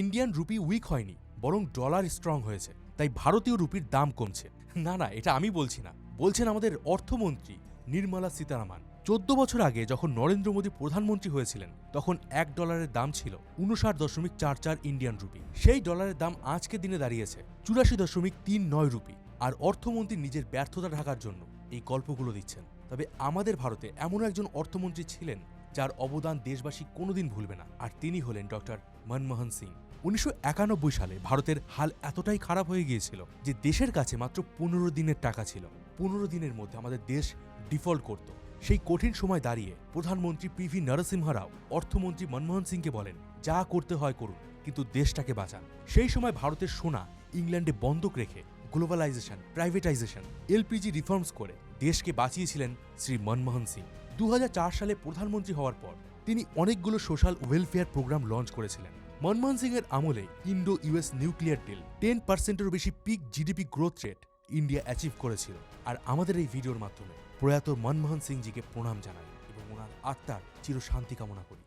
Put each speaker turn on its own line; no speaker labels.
Indian rupee week হয়নি, বরং dollar strong হয়েছে, তাই ভারতীয় রুপির দাম কমছে। না না, এটা আমি বলছি না। বলছেন আমাদের অর্থমন্ত্রী নির্মলা সীতারামান। চোদ্দ বছর আগে যখন নরেন্দ্র মোদী প্রধানমন্ত্রী হয়েছিলেন, তখন এক ডলারের দাম ছিল উনষাট দশমিক চার চার ইন্ডিয়ান রুপি। সেই ডলারের দাম আজকে দিনে দাঁড়িয়েছে চুরাশি দশমিক তিন নয় রুপি। আর অর্থমন্ত্রী নিজের ব্যর্থতা ঢাকার জন্য এই গল্পগুলো দিচ্ছেন। তবে আমাদের ভারতে এমন একজন অর্থমন্ত্রী ছিলেন যার অবদান দেশবাসী কোনোদিন ভুলবে না। আর তিনি হলেন ডক্টর মনমোহন সিং। উনিশশো একানব্বই সালে ভারতের হাল এতটাই খারাপ হয়ে গিয়েছিল যে দেশের কাছে মাত্র পনেরো দিনের টাকা ছিল। পনেরো দিনের মধ্যে আমাদের দেশ ডিফল্ট করত। সেই কঠিন সময় দাঁড়িয়ে প্রধানমন্ত্রী পিভি নরসিংহ রাও অর্থমন্ত্রী মনমোহন সিংকে বলেন, যা করতে হয় করুন, কিন্তু দেশটাকে বাঁচান। সেই সময় ভারতের সোনা ইংল্যান্ডে বন্ধক রেখে গ্লোবালাইজেশন, প্রাইভেটাইজেশন এলপিজি রিফর্মস করে দেশকে বাঁচিয়েছিলেন শ্রী মনমোহন সিং। দু হাজার চার সালে প্রধানমন্ত্রী হওয়ার পর তিনি অনেকগুলো সোশ্যাল ওয়েলফেয়ার প্রোগ্রাম লঞ্চ করেছিলেন। মনমোহন সিং এর আমলে Indo US nuclear deal ten পার্সেন্টের বেশি peak GDP growth rate India achieve করেছিল। আর আমাদের এই ভিডিওর মাধ্যমে প্রয়াত মনমোহন সিংজিকে প্রণাম জানাই এবং ওনার আত্মার চির শান্তি কামনা করি।